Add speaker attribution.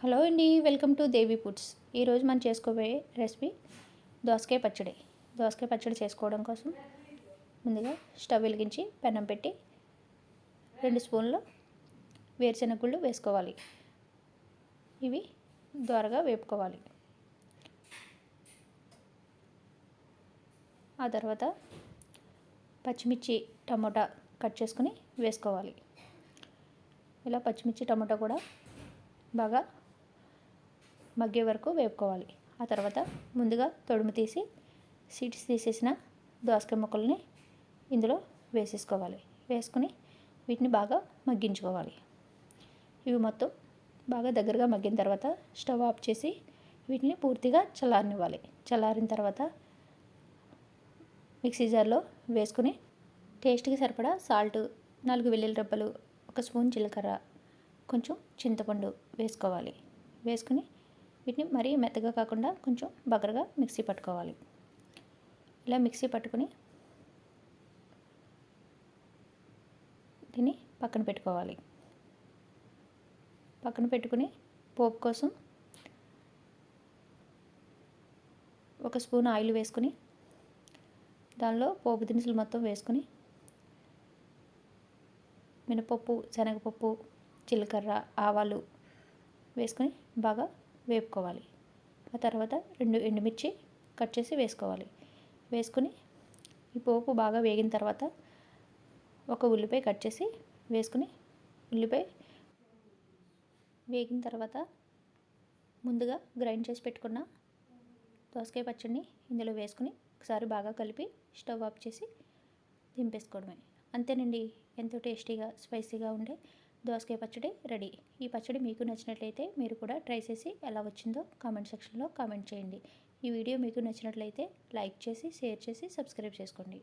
Speaker 1: Hello అండి welcome to Devi foods. ఈరోజు మనం చేసుకోబోయే రెసిపీ దోసకాయ పచ్చడి. దోసకాయ పచ్చడి చేసుకోవడం కోసం ముందుగా స్టవ్ వెలిగించి పెనం పెట్టి రెండు స్పూన్లు వేరుశెనగుళ్ళు వేసుకోవాలి. ఇవి ద్వారగా వేపుకోవాలి. ఆ తర్వాత పచ్చిమిర్చి టమోటా కట్ చేసుకుని వేసుకోవాలి. ఇలా పచ్చిమిర్చి టమోటా కూడా బాగా మగ్గే వరకు వేపుకోవాలి. ఆ తర్వాత ముందుగా తొడుము తీసి సీడ్స్ తీసేసిన దోసకాయ ముక్కల్ని ఇందులో వేసేసుకోవాలి. వేసుకుని వీటిని బాగా మగ్గించుకోవాలి. ఇవి మొత్తం బాగా దగ్గరగా మగ్గిన తర్వాత స్టవ్ ఆఫ్ చేసి వీటిని పూర్తిగా చల్లారనివ్వాలి. చల్లారిన తర్వాత మిక్సీ జార్లో వేసుకుని టేస్ట్కి సరిపడా సాల్ట్ నాలుగు వెల్లుల్లి రెబ్బలు ఒక స్పూన్ జీలకర్ర కొంచెం చింతపండు వేసుకోవాలి. వేసుకుని వీటిని మరీ మెత్తగా కాకుండా కొంచెం బగరగా మిక్సీ పట్టుకోవాలి. ఇలా మిక్సీ పట్టుకుని దీన్ని పక్కన పెట్టుకోవాలి. పక్కన పెట్టుకుని పోపు కోసం ఒక స్పూన్ ఆయిల్ వేసుకుని దానిలో పోపు దినుసులు మొత్తం వేసుకుని మినపప్పు శనగపప్పు జీలకర్ర ఆవాలు వేసుకొని బాగా వేపుకోవాలి. ఆ తర్వాత రెండు ఎండుమిర్చి కట్ చేసి వేసుకోవాలి. వేసుకుని ఈ పోపు బాగా వేగిన తర్వాత ఒక ఉల్లిపాయ కట్ చేసి వేసుకుని ఉల్లిపాయ వేగిన తర్వాత ముందుగా గ్రైండ్ చేసి పెట్టుకున్న దోసకాయ పచ్చడిని ఇందులో వేసుకుని ఒకసారి బాగా కలిపి స్టవ్ ఆఫ్ చేసి దింపేసుకోవడమే. అంతేనండి. ఎంతో టేస్టీగా స్పైసీగా ఉండే దోసకాయ పచ్చడి రెడీ. ఈ పచ్చడి మీకు నచ్చినట్లయితే మీరు కూడా ట్రై చేసి ఎలా వచ్చిందో కామెంట్ సెక్షన్లో కామెంట్ చేయండి. ఈ వీడియో మీకు నచ్చినట్లయితే లైక్ చేసి షేర్ చేసి సబ్స్క్రైబ్ చేసుకోండి.